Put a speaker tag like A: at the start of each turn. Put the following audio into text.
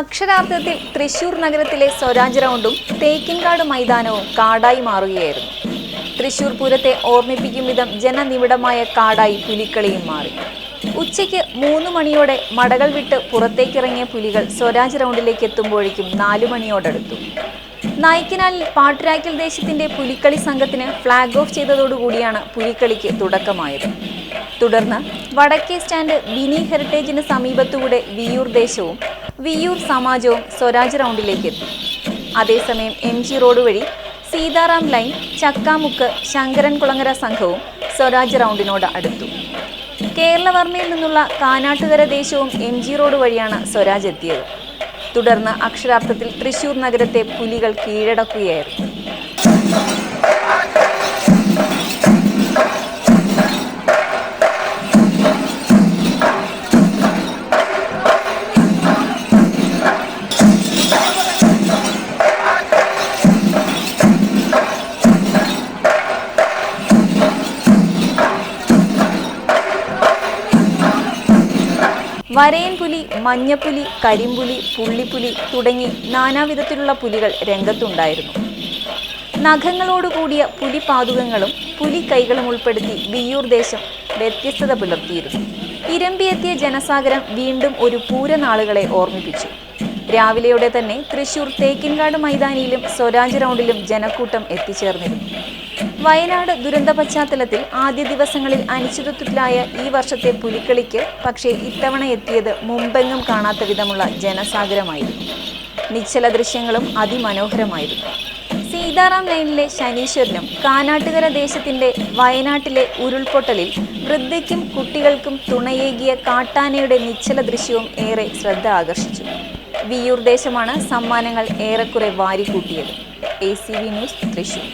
A: അക്ഷരാർത്ഥത്തിൽ തൃശൂർ നഗരത്തിലെ സ്വരാജ് റൗണ്ടും തേക്കിൻകാട് മൈതാനവും കാടായി മാറുകയായിരുന്നു. തൃശൂർ പൂരത്തെ ഓർമ്മിപ്പിക്കും വിധം ജനനിബിഡമായ കാടായി പുലിക്കളിയും മാറി. ഉച്ചയ്ക്ക് മൂന്ന് മണിയോടെ മടകൾ വിട്ട് പുറത്തേക്കിറങ്ങിയ പുലികൾ സ്വരാജ് റൗണ്ടിലേക്ക് എത്തുമ്പോഴേക്കും നാലു മണിയോടടുത്തു. നായ്ക്കിനാലിൽ പാട്ടുരാക്കൽ ദേശത്തിന്റെ പുലിക്കളി സംഘത്തിന് ഫ്ളാഗ് ഓഫ് ചെയ്തതോടുകൂടിയാണ് പുലിക്കളിക്ക് തുടക്കമായത്. തുടർന്ന് വടക്കേ സ്റ്റാൻഡ് ബിനി ഹെറിറ്റേജിന് സമീപത്തുകൂടെ വിയൂർ ദേശവും വിയൂർ സമാജവും സ്വരാജ് റൗണ്ടിലേക്ക് എത്തി. അതേസമയം എം ജി റോഡ് വഴി സീതാറാം ലൈൻ ചക്കാമുക്ക് ശങ്കരൻകുളങ്ങര സംഘവും സ്വരാജ് റൗണ്ടിനോട് അടുത്തു. കേരളവർമ്മയിൽ നിന്നുള്ള കാനാട്ടുകര ദേശവും എം ജി റോഡ് വഴിയാണ് സ്വരാജ് എത്തിയത്. തുടർന്ന് അക്ഷരാർത്ഥത്തിൽ തൃശൂർ നഗരത്തെ പുലികൾ കീഴടക്കുകയായിരുന്നു. വരയൻ പുലി മഞ്ഞപ്പുലി കരിമ്പുലി പുള്ളിപ്പുലി തുടങ്ങി നാനാവിധത്തിലുള്ള പുലികൾ രംഗത്തുണ്ടായിരുന്നു. നഖങ്ങളോടുകൂടിയ പുലിപാതുകങ്ങളും പുലിക്കൈകളും ഉൾപ്പെടുത്തി വിയ്യൂർ ദേശം വ്യത്യസ്തത പുലർത്തിയിരുന്നു. ഇരമ്പിയെത്തിയ ജനസാഗരം വീണ്ടും ഒരു പൂരനാളുകളെ ഓർമ്മിപ്പിച്ചു. രാവിലെയോടെ തന്നെ തൃശൂർ തേക്കിൻകാട് മൈതാനിയിലും സ്വരാജ് റൗണ്ടിലും ജനക്കൂട്ടം എത്തിച്ചേർന്നിരുന്നു. വയനാട് ദുരന്ത പശ്ചാത്തലത്തിൽ ആദ്യ ദിവസങ്ങളിൽ അനിശ്ചിതത്വത്തിലായ ഈ വർഷത്തെ പുലിക്കളിക്ക് പക്ഷേ ഇത്തവണ എത്തിയത് മുമ്പെങ്ങും കാണാത്ത വിധമുള്ള ജനസാഗരമായിരുന്നു. നിശ്ചല ദൃശ്യങ്ങളും അതിമനോഹരമായിരുന്നു. സീതാറാം ലൈനിലെ ശനീശ്വരനും കാനാട്ടുകര ദേശത്തിന്റെ വയനാട്ടിലെ ഉരുൾപൊട്ടലിൽ വൃദ്ധയ്ക്കും കുട്ടികൾക്കും തുണയേകിയ കാട്ടാനയുടെ നിശ്ചല ദൃശ്യവും ഏറെ ശ്രദ്ധ ആകർഷിച്ചു. വിയൂർ ദേശമാണ് സമ്മാനങ്ങൾ ഏറെക്കുറെ വാരിക്കൂട്ടിയത്. A C V news Thrissur